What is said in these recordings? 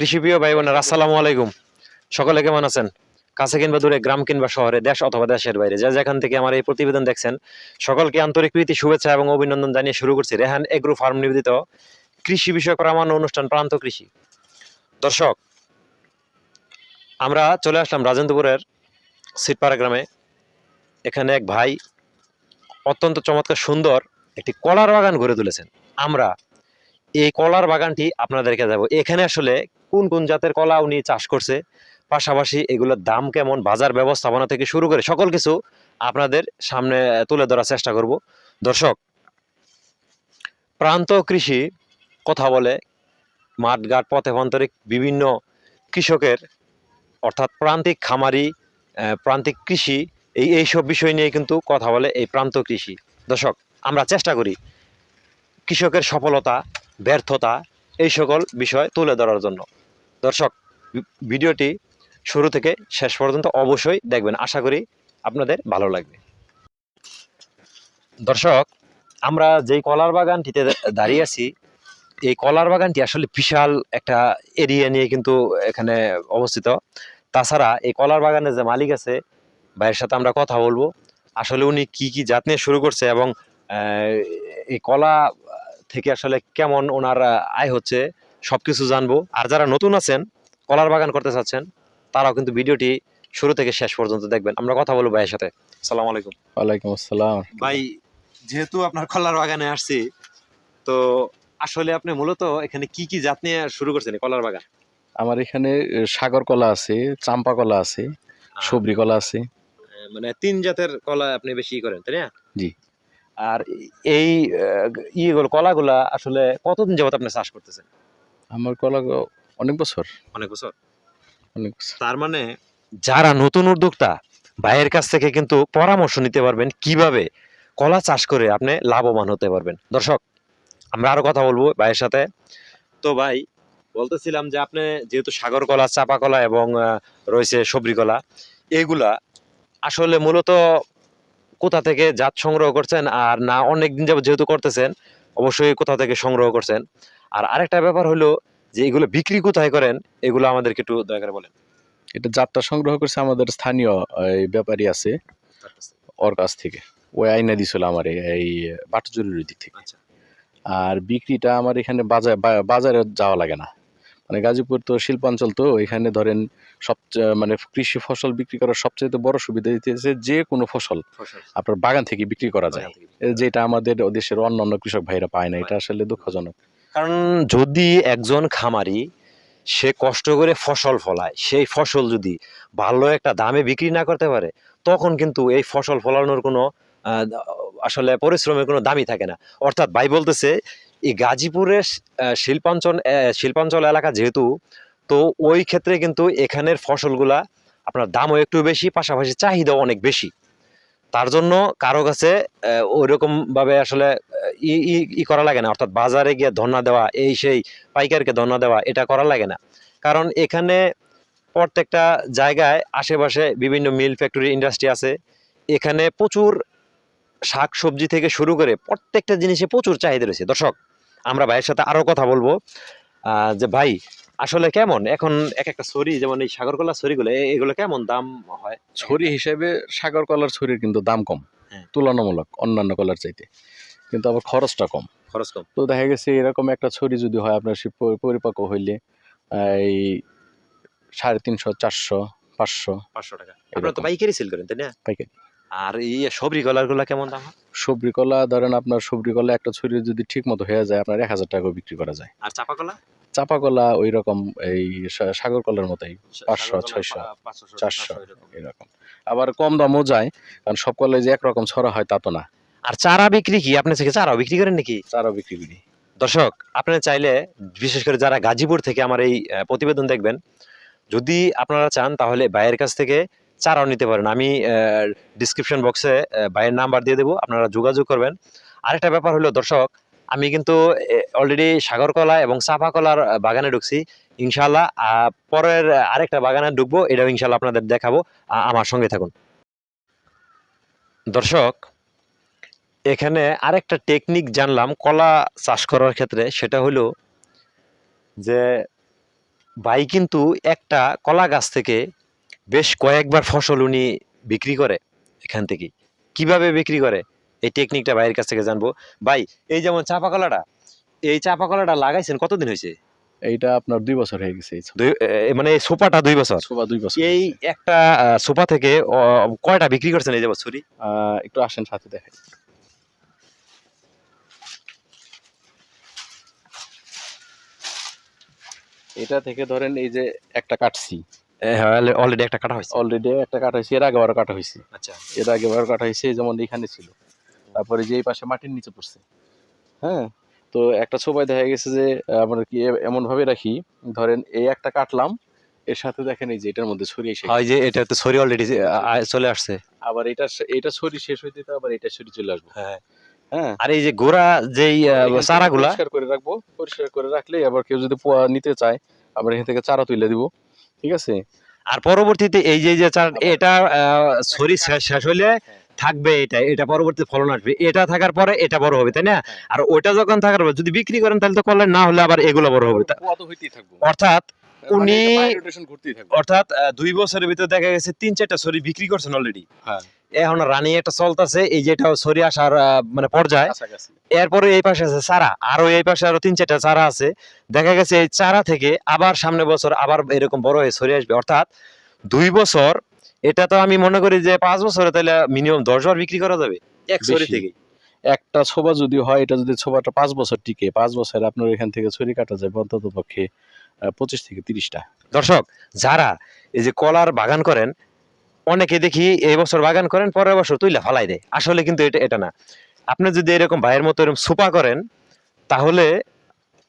কৃষিপ্রিয় ভাই বোনেরা আসসালামু আলাইকুম। সকলে কেমন আছেন? কাছে কিংবা দূরে, গ্রাম কিংবা শহরে, দেশ অথবা দেশের বাইরে, যা যেখান থেকে আমার এই প্রতিবেদন দেখছেন, সকলকে আন্তরিক প্রীতি, শুভেচ্ছা এবং অভিনন্দন জানিয়ে শুরু করছি রেহান এগ্রো ফার্ম নিবেদিত কৃষি বিষয়ক প্রামাণ্য অনুষ্ঠান প্রান্ত কৃষি। দর্শক, আমরা চলে আসলাম রাজেন্দ্রপুরের সিটপাড়া গ্রামে। এখানে এক ভাই অত্যন্ত চমৎকার সুন্দর একটি কলার বাগান গড়ে তুলেছেন। আমরা এই কলার বাগানটি আপনাদেরকে যাব এখানে আসলে কোন কোন জাতের কলা উনি চাষ করছে, পাশাপাশি এগুলোর দাম কেমন, বাজার ব্যবস্থাপনা থেকে শুরু করে সকল কিছু আপনাদের সামনে তুলে ধরার চেষ্টা করব। দর্শক, প্রান্ত কৃষি কথা বলে মাঠঘাট, পথে প্রান্তরিক বিভিন্ন কৃষকের, অর্থাৎ প্রান্তিক খামারি প্রান্তিক কৃষি, এই, এইসব বিষয় নিয়ে কিন্তু কথা বলে এই প্রান্ত কৃষি। দর্শক, আমরা চেষ্টা করি কৃষকের সফলতা, ব্যর্থতা, এই সকল বিষয় তুলে ধরার জন্য। দর্শক, ভিডিওটি শুরু থেকে শেষ পর্যন্ত অবশ্যই দেখবেন। আশা করি আপনাদের ভালো লাগবে। দর্শক, আমরা যেই কলার বাগানটিতে দাঁড়িয়ে আছি, এই কলার বাগানটি আসলে বিশাল একটা এরিয়া নিয়ে কিন্তু এখানে অবস্থিত। তাছাড়া এই কলার বাগানের যে মালিক আছে, ভাইয়ের সাথে আমরা কথা বলব। আসলে উনি কি কি জাত নিয়ে শুরু করছে এবং এই কলা থেকে আসলে কেমন ওনার, আয় হচ্ছে সবকিছু জানব। আর যারা নতুন আছেন কলার বাগান করতে চাচ্ছেন তারাও কিন্তু ভিডিওটি শুরু থেকে শেষ পর্যন্ত দেখবেন। আমরা কথা বলব ভাইয়ের সাথে। সালাম আলাইকুম। ওয়ালাইকুম আসসালাম। ভাই যেহেতু আপনার কলার বাগানে আসছি তো আসলে আপনি মূলত এখানে কি কি জাত নিয়ে শুরু করছেন কলার বাগান? আমার এখানে সাগর কলা আছে চাম্পা কলা আছে সবরি কলা আছে। মানে তিন জাতের কলা আপনি বেশি করেন তাই না? জি। আর এই ইয়েগুলো কলাগুলা আসলে কতদিন যাবত আপনি চাষ করতেছেন? আমার কলা অনেক বছর। অনেক বছর। অনেক বছর। তার মানে যারা নতুন উদ্যোক্তা ভাইয়ের কাছ থেকে কিন্তু পরামর্শ নিতে পারবেন কীভাবে কলা চাষ করে আপনি লাভবান হতে পারবেন। দর্শক আমরা আরও কথা বলব ভাইয়ের সাথে। তো ভাই বলতেছিলাম যে আপনি যেহেতু সাগর কলা চাপা কলা এবং রয়েছে সবরি কলা এগুলা আসলে মূলত কোথা থেকে জাত সংগ্রহ করছেন? আর না অনেক দিন যাবত যেহেতু করতেছেন অবশ্যই কোথা থেকে সংগ্রহ করছেন? আর আরেকটা ব্যাপার হলো যে এগুলো বিক্রি কোথায় করেন এগুলো আমাদেরকে একটু দয়া করে বলেন। এটা জাতটা সংগ্রহ করছে আমাদের স্থানীয় এই ব্যাপারী আছে ওর কাছ থেকে। ওই আইনা দিছিল আমার এই- বাটজুরির দিক থেকে। আচ্ছা। আর বিক্রিটা আমার এখানে বাজার বাজারে যাওয়া লাগে না। মানে গাজীপুর তো শিল্পাঞ্চল তো এখানে ধরেন সবচেয়ে মানে কৃষি ফসল বিক্রি করার সবচেয়ে বড় সুবিধা দিতেছে যে কোনো ফসল ফসল। আপনার বাগান থেকে বিক্রি করা যায়। যেটা আমাদের দেশের অন্যান্য কৃষক ভাইরা পায় না এটা আসলে দুঃখজনক। কারণ যদি একজন খামারি, সে কষ্ট করে ফসল ফলায়, সেই ফসল যদি ভালো একটা দামে বিক্রি না করতে পারে, তখন কিন্তু এই ফসল ফলানোর কোনো আসলে পরিশ্রমের কোনো দামই থাকে না। অর্থাৎ ভাই বলতেছে, এই গাজীপুরের শিল্পাঞ্চল শিল্পাঞ্চল এলাকা যেহেতু, তো ওই ক্ষেত্রে কিন্তু এখানের ফসলগুলা আপনার দামও একটু বেশি, পাশাপাশি চাহিদাও অনেক বেশি। তার জন্য কারও কাছে ওই রকম ভাবে আসলে ই করা লাগে না। অর্থাৎ বাজারে গিয়ে ধর্ণা দেওয়া, এই সেই পাইকারকে ধর্ণা দেওয়া, এটা করা লাগে না। কারণ এখানে প্রত্যেকটা জায়গায় আশেপাশে বিভিন্ন মিল ফ্যাক্টরি ইন্ডাস্ট্রি আছে। এখানে প্রচুর শাক সবজি থেকে শুরু করে প্রত্যেকটা জিনিসে প্রচুর চাহিদা রয়েছে। দর্শক, আমরা ভাইয়ের সাথে আরও কথা বলব। যে ভাই আসলে কেমন? এখন এক একটা ছড়ি যেমন এই সাগরকলা ছড়িগুলো এগুলো কেমন দাম হয়? ছড়ি হিসেবে সাগর কলার ছড়ির কিন্তু দাম কম হ্যাঁ। তুলনামূলক অন্যান্য কলার চাইতে। কিন্তু আবার খরচটা কম। খরচ কম। তো দেখা গেছে এরকম একটা ছড়ি যদি হয় আপনার সে পরি- পরিপক্ক হইলে এই সাড়ে তিনশো চারশো পাঁচশো। পাঁচশো টাকা। আপনারা তো পাইকারি সেল করেন তাই না? পাইকারি। আর এই সবরি কলারগুলা কেমন দাম সবরি কলা ধরেন আপনার সবরি কলা একটা ছড়ি যদি ঠিক মতো হয়ে যায় আপনার এক হাজার টাকা বিক্রি করা যায়। আর চাপা কলা চাপা কলা ওই রকম এই সাগর কলার মতোই পাঁচশো, ছয়শো, পাঁচশো, চারশো। এরকম। এরকম। আবার কম দামও যায় কারণ সব কলায় যে একরকম ছড়া হয় তা তো না। আর চারা বিক্রি কি? আপনি থেকে চারাও বিক্রি করেন নাকি? চারা বিক্রি করি। দর্শক আপনারা চাইলে বিশেষ করে যারা গাজীপুর থেকে আমার এই প্রতিবেদন দেখবেন যদি আপনারা চান তাহলে ভাইয়ের কাছ থেকে চারাও নিতে পারেন। আমি ডিসক্রিপশন বক্সে ভাইয়ের নাম্বার দিয়ে দেবো আপনারা যোগাযোগ করবেন। আরেকটা ব্যাপার হলো দর্শক আমি কিন্তু অলরেডি সাগরকলা এবং চাপা কলার বাগানে ঢুকছি। ইনশাল্লাহ পরের আরেকটা বাগানে ঢুকবো, এটাও ইনশাল্লাহ আপনাদের দেখাবো। আমার সঙ্গে থাকুন। দর্শক, এখানে আরেকটা টেকনিক জানলাম, কলা চাষ করার ক্ষেত্রে। সেটা হলো যে, ভাই কিন্তু একটা কলা গাছ থেকে বেশ কয়েকবার ফসল উনি বিক্রি করে এখান থেকে কীভাবে বিক্রি করে? এই টেকনিকটা ভাইয়ের কাছ থেকে জানব। ভাই এই যেমন চাপা কলাটা এই চাপা কলাটা লাগাইছেন কতদিন হয়েছে? এইটা আপনার দুই বছর হয়ে গেছে মানে সোপাটা দুই বছর? সোফা দুই বছর এই একটা সোফা থেকে কয়টা বিক্রি করছেন এই যে বছরই? একটু আসেন সাথে দেখাই এটা থেকে ধরেন এই যে একটা কাটছি। হ্যাঁ অলরেডি একটা কাটা হয়েছে। অলরেডি একটা কাটা হয়েছে এর আগে আবার কাটা হয়েছে। আচ্ছা। এর আগে আবার কাটা হয়েছে যেমন এখানে ছিল। তারপরে যে এই পাশে মাটির নিচে পড়ছে। হ্যাঁ? তো একটা সময় দেখা গেছে যে আমরা কি এ- এমন ভাবে রাখি ধরেন এই একটা কাটলাম এর সাথে দেখেন এই যে এটার মধ্যে ছড়িয়ে এসে হয় যে এটা তো সরি অলরেডি চলে আসছে। আবার এটা এটা ছড়ি শেষ হইতে তো আবার এটা ছড়ি চলে আসব। হ্যাঁ। হ্যাঁ? আর এই যে গোড়া যেই চারাগুলা পরিষ্কার করে রাখব পরিষ্কার করে রাখলে আবার কেউ যদি পোয়া নিতে চায় আবার এখান থেকে চারা তুলে দিব। ঠিক আছে? আর পরবর্তীতে এই যে যে চারা এটা সরি শেষ শেষ হলে থাকবে এটা এটা পরবর্তী ফলন আসবে। এটা থাকার পরে এটা বড় হবে তাই না? হ্যাঁ। আর ওইটা যখন থাকার পরে যদি বিক্রি করেন তাহলে তো করলেন না হলে আবার এগুলো বড় হবে। অর্থাৎ মানে উনি- অর্থাৎ দুই বছরের ভিতরে দেখা গেছে তিন চারটা সরি বিক্রি করছেন অলরেডি হ্যাঁ। এখন রানিং একটা চলতেছে এই যেটা সরি আসার মানে পর্যায়ে। এরপরে এই পাশে আছে চারা আরও এই পাশে আরও তিন চারটা চারা আছে। দেখা গেছে এই চারা থেকে আবার সামনে বছর আবার এরকম বড় হয়ে সরে আসবে। অর্থাৎ দুই বছর এটা তো আমি মনে করি যে পাঁচ বছরে তাহলে মিনিমাম দশ বার বিক্রি করা যাবে এক সরি থেকে। একটা ছোবা যদি হয় এটা যদি ছোবাটা পাঁচ বছর টিকে পাঁচ বছর আপনার এখান থেকে ছড়ি কাটা যাবে অন্তত পক্ষে পঁচিশ থেকে তিরিশটা। দর্শক যারা এই যে কলার বাগান করেন অনেকে দেখি এই বছর বাগান করেন পরের বছর তুইলা ফালাই দেয়। আসলে কিন্তু এটা এটা না। আপনি যদি এরকম ভাইয়ের মতো এরকম সুপা করেন তাহলে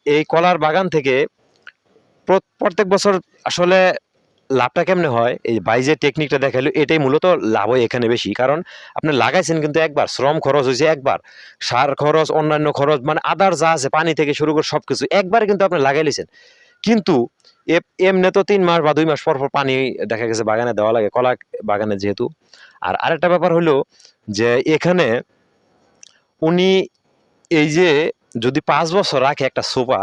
এই কলার বাগান থেকে প্র- প্রত্যেক বছর আসলে লাভটা কেমনে হয়? এই যে টেকনিকটা দেখাল এটাই মূলত লাভ হয় এখানে বেশি। কারণ আপনি লাগাইছেন কিন্তু একবার, শ্রম খরচ হয়েছে একবার, সার খরচ, অন্যান্য খরচ মানে আদার যা আছে, পানি থেকে শুরু করে সব কিছু একবার কিন্তু আপনি লাগাই লিছেন কিন্তু এমনি তো তিন মাস বা দুই মাস পর পর পানি দেখা গেছে বাগানে দেওয়া লাগে, কলা বাগানে যেহেতু। আর আরেকটা ব্যাপার হলো যে এখানে উনি এই যে যদি পাঁচ বছর রাখে একটা সোফা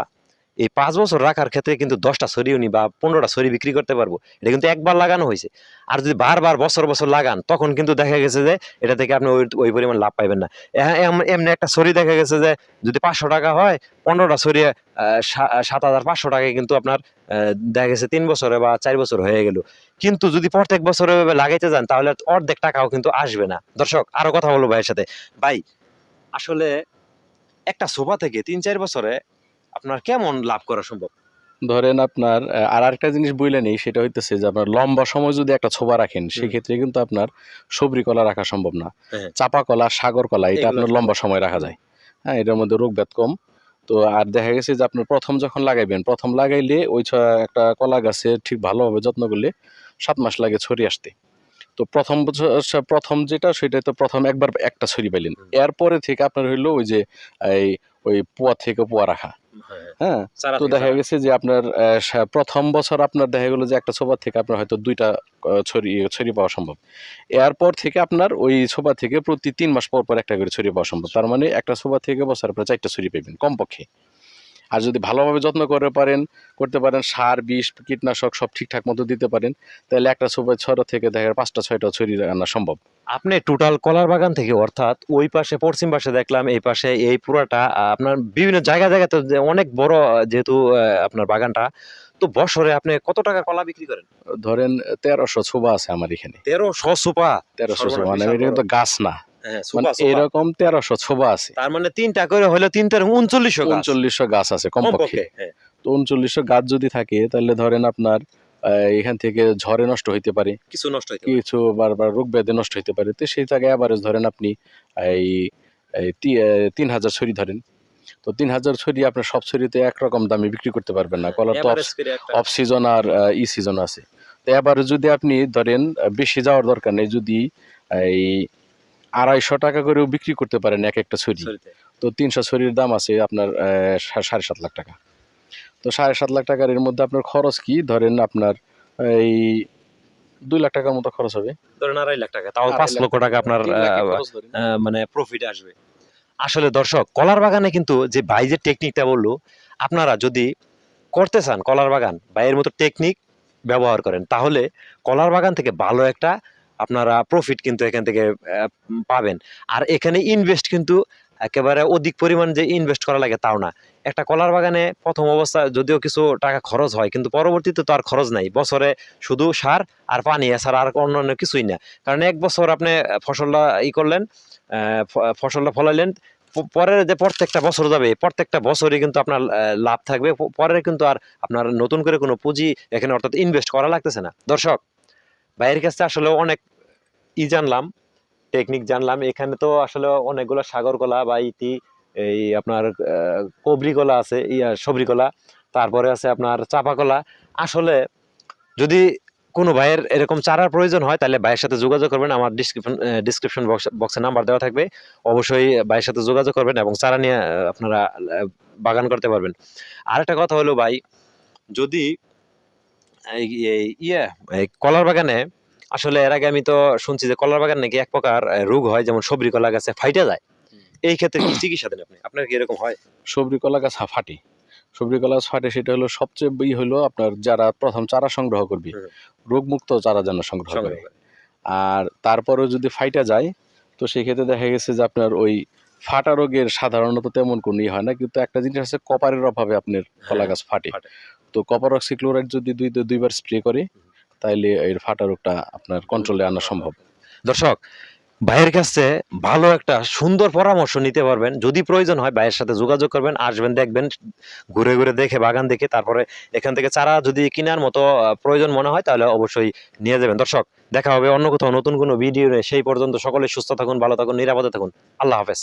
এই পাঁচ বছর রাখার ক্ষেত্রে কিন্তু দশটা সরি উনি বা পনেরোটা সরি বিক্রি করতে পারব। এটা কিন্তু একবার লাগানো হয়েছে। আর যদি বারবার বছর বছর লাগান, তখন কিন্তু দেখা গেছে যে এটা থেকে আপনি ওই ওই পরিমাণ লাভ পাইবেন না। এমনি একটা সরি দেখা গেছে যে যদি পাঁচশো টাকা হয়, পনেরোটা সরি সাত হাজার পাঁচশো টাকায় কিন্তু আপনার দেখা গেছে তিন বছরে বা চার বছর হয়ে গেল। কিন্তু যদি প্রত্যেক বছরে এভাবে লাগাইতে যান, তাহলে অর্ধেক টাকাও কিন্তু আসবে না। দর্শক, আরও কথা বলব ভাইয়ের সাথে। ভাই, আসলে একটা সোফা থেকে তিন, চার বছরে আপনার কেমন লাভ করা সম্ভব? ধরেন আপনার আর আরেকটা জিনিস বইলে নেই সেটা হইতেছে যে আপনার লম্বা সময় যদি একটা ছোবা রাখেন সেক্ষেত্রে কিন্তু আপনার সবরি কলা রাখা সম্ভব না। হ্যাঁ। চাপা কলা সাগর কলা এটা আপনার লম্বা সময় রাখা যায়। হ্যাঁ এটার মধ্যে রোগ ব্যাধ কম। তো আর দেখা গেছে যে আপনার প্রথম যখন লাগাইবেন প্রথম লাগাইলে ওই ছ- একটা কলা গাছে ঠিক ভালোভাবে যত্ন করলে সাত মাস লাগে ছড়িয়ে আসতে। তো প্রথম বছর আচ্ছা, প্রথম যেটা সেটা তো প্রথম একবার একটা ছড়ি পাইলেন। এরপরে থেকে আপনার হইল ওই যে এই ওই পোয়া থেকে পোয়া রাখা। হ্যাঁ তো দেখা গেছে যে আপনার আহ, প্রথম বছর আপনার দেখা গেলো যে একটা ছোবা থেকে আপনার হয়তো দুইটা ছড়িয়ে ছড়ি ছড়ি পাওয়া সম্ভব। এরপর থেকে আপনার ওই ছোবা থেকে প্রতি তিন মাস পর পর একটা করে ছড়িয়ে পাওয়া সম্ভব। তার মানে একটা ছোবা থেকে বছর আপনার চারটা ছড়িয়ে পাবেন কমপক্ষে। আর যদি ভালোভাবে যত্ন করে পারেন করতে পারেন সার বিষ কীটনাশক সব ঠিকঠাক মতো দিতে পারেন তাহলে একটা ছোবা ছড়া থেকে দেখা পাঁচটা ছয়টা ছড়ি আনা সম্ভব। আপনি টোটাল কলার বাগান থেকে অর্থাৎ ওই পাশে পশ্চিম পাশে দেখলাম এই পাশে এই পুরাটা আপনার বিভিন্ন জায়গা জায়গাতে অনেক বড় যেহেতু আপনার বাগানটা তো বছরে আপনি কত টাকা কলা বিক্রি করেন? ধরেন তেরোশো ছোবা আছে আমার এখানে। তেরোশো ছোপা তেরোশো মানে এটা কিন্তু গাছ না। এরকম তেরোশো ছোবা আছে। তার মানে তিনটা করে হলে তিনটা উনচল্লিশশো উনচল্লিশশো গাছ আছে কমপক্ষে। হ্যাঁ। তো উনচল্লিশশো গাছ যদি থাকে তাহলে ধরেন আপনার এখান থেকে ঝড়ে নষ্ট হইতে পারে। কিছু নষ্ট হইতে। কিছু বারবার রোগ ব্যাধি নষ্ট হইতে পারে। তো সেই জায়গায় অ্যাভারেজ ধরেন আপনি এই তিন হাজার ছড়ি ধরেন। তো তিন হাজার ছড়ি আপনার সব ছড়িতে একরকম দামে বিক্রি করতে পারবেন না। কলার তো অফ সিজন আর ই সিজন আছে। তো এবারে যদি আপনি ধরেন বেশি যাওয়ার দরকার নেই যদি এই আড়াইশো টাকা করেও বিক্রি করতে পারেন এক একটা ছড়ি তো তিনশো ছড়ির দাম আছে আপনার সাড়ে সাত লাখ টাকা। তো সাড়ে সাত লাখ টাকার এর মধ্যে আপনার খরচ কি? ধরেন আপনার এই দুই লাখ টাকার মতো খরচ হবে। ধরেন আড়াই লাখ টাকা তাও পাঁচ লক্ষ টাকা আপনার মানে প্রফিট আসবে। আসলে দর্শক কলার বাগানে কিন্তু যে ভাই যে টেকনিকটা বলল আপনারা যদি করতে চান কলার বাগান বা এর মতো টেকনিক ব্যবহার করেন তাহলে কলার বাগান থেকে ভালো একটা আপনারা প্রফিট কিন্তু এখান থেকে পাবেন। আর এখানে ইনভেস্ট কিন্তু একেবারে অধিক পরিমাণ যে ইনভেস্ট করা লাগে তাও না। একটা কলার বাগানে প্রথম অবস্থা যদিও কিছু টাকা খরচ হয়, কিন্তু পরবর্তীতে তো আর খরচ নাই। বছরে শুধু সার আর পানি, এছাড়া আর অন্যান্য কিছুই না। কারণ এক বছর আপনি ফসলটা ই করলেন ফসলটা ফলাইলেন পরের যে প্রত্যেকটা বছর যাবে, প্রত্যেকটা বছরই কিন্তু আপনার লাভ থাকবে। পরের কিন্তু আর আপনার নতুন করে কোনো পুঁজি এখানে অর্থাৎ ইনভেস্ট করা লাগতেছে না। দর্শক ভাইয়ের কাছে আসলে অনেক ই জানলাম টেকনিক জানলাম। এখানে তো আসলে অনেকগুলো সাগর কলা বা ইতি, এই আপনার কবরি কলা আছে ইয়া সবরি কলা। তারপরে আছে আপনার চাপা কলা। আসলে যদি কোনো ভাইয়ের এরকম চারার প্রয়োজন হয়, তাহলে ভাইয়ের সাথে যোগাযোগ করবেন। আমার ডিসক্রিপশন ডিসক্রিপশন বক্স বক্সে নাম্বার দেওয়া থাকবে। অবশ্যই ভাইয়ের সাথে যোগাযোগ করবেন এবং চারা নিয়ে আপনারা বাগান করতে পারবেন। আর একটা কথা হলো ভাই, যদি ইয়ে কলার বাগানে আসলে এর আগে আমি তো শুনছি যে কলার বাগান নাকি এক প্রকার রোগ হয় যেমন সবরি কলা গাছে ফাইটা যায়। এই ক্ষেত্রে কি চিকিৎসা দেন আপনি? আপনার কি এরকম হয়? সবরি কলা গাছ ফাটে। সবরি কলা গাছ ফাটে সেটা হলো সবচেয়ে ই হলো আপনার যারা প্রথম চারা সংগ্রহ করবে। রোগমুক্ত চারা যেন সংগ্রহ করে। আর তারপরেও যদি ফাইটা যায় তো সেক্ষেত্রে দেখা গেছে যে আপনার ওই ফাটা রোগের সাধারণত তেমন কোনো ই হয় না কিন্তু একটা জিনিস আছে কপারের অভাবে আপনার কলা গাছ ফাটে। তো কপার অক্সিক্লোরাইড যদি দুই দুইবার স্প্রে করে, তাইলে এর ফাটা রোগটা আপনার কন্ট্রোলে আনা সম্ভব। দর্শক, ভাইয়ের কাছে ভালো একটা সুন্দর পরামর্শ নিতে পারবেন। যদি প্রয়োজন হয়, ভাইয়ের সাথে যোগাযোগ করবেন, আসবেন, দেখবেন, ঘুরে ঘুরে দেখে, বাগান দেখে, তারপরে এখান থেকে চারা যদি কেনার মতো প্রয়োজন মনে হয়, তাহলে অবশ্যই নিয়ে যাবেন। দর্শক, দেখা হবে অন্য কোথাও নতুন কোনো ভিডিও সেই পর্যন্ত সকলে সুস্থ থাকুন, ভালো থাকুন, নিরাপদে থাকুন। আল্লাহ হাফেজ।